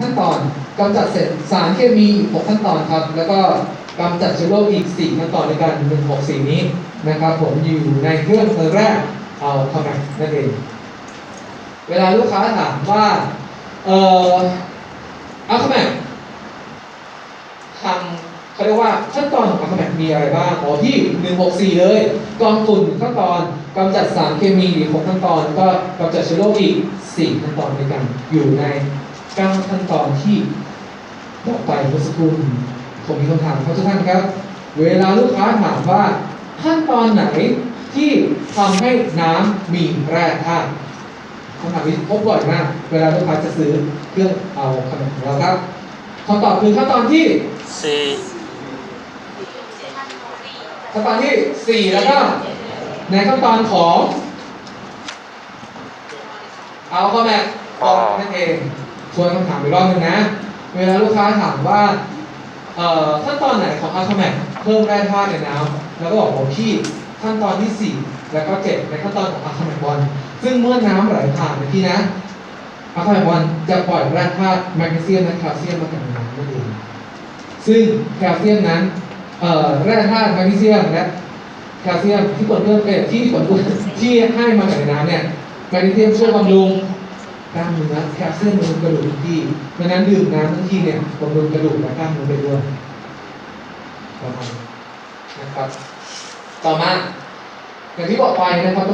ขั้นตอนกำจัดเสร็จสารเคมีอีก6ขั้นตอนครับ แล้วก็กำจัดเชื้อโรคอีก 4 ขั้นตอนด้วยกัน1 6 4 นี้นะครับ ผมอยู่ในเครื่องมือแรกเอาเข้ามานั่นเอง เวลาลูกค้าถามว่า เออเอาเข้ามาทำเขาเรียกว่าขั้นตอนของอัลฟาแมทมีอะไรบ้างอ๋อที่ 164 เลยกองฝุ่นขั้นตอนกำจัดสารเคมีอีก6ขั้นตอน ก็กำจัดเชื้อโรคอีก 4 ขั้นตอนด้วยกันอยู่ใน 9ขั้นตอนที่บอกไปเมื่อสักครู่ผมมีคำถามครับทุกท่านครับ เวลาลูกค้าถามว่าขั้นตอนไหนที่ทำให้น้ำมีแร่ธาตุคำถามนี้พบบ่อยมาก เวลาลูกค้าจะซื้อเครื่องเอาขนมของเราครับคำตอบคือขั้นตอนที่สี่ขั้นตอนที่สี่แล้วก็ในขั้นตอนของ เอาเข้าแม่ออกนั่นเอง ทวนคำถามอีกรอบหนึ่งนะ เวลาลูกค้าถามว่าเอ่อขั้นตอนไหนของอัลฟาแมทเพิ่มแร่ธาตุในน้ำแล้วก็บอกผมที่ขั้นตอนที่ 4 แล้วก็7ในขั้นตอนของอัลฟาแมทวันซึ่งเมื่อน้ำไหลผ่านไปที่นะอัลฟาแมทวันจะปล่อยแร่ธาตุแมกนีเซียมและแคลเซียมมากับน้ำนั่นเองซึ่งแคลเซียมนั้นเอ่อแร่ธาตุแมกนีเซียมและแคลเซียมที่ควรเพิ่อ่อที่ควรเพิ่มที่ให้มาจากในน้ำเนี่ยแมกนีเซียมช่วยบำรุง กล้ามเนื้อแคลเซียมบำรุงกระดูกทุกที่เพราะนั้นดื่มน้ำทั้งที่เนี่ยบำรุงกระดูกและกล้ามเนื้อไปด้วยประมาณนะครับ ต่อมาอย่างที่บอกไปนะครับ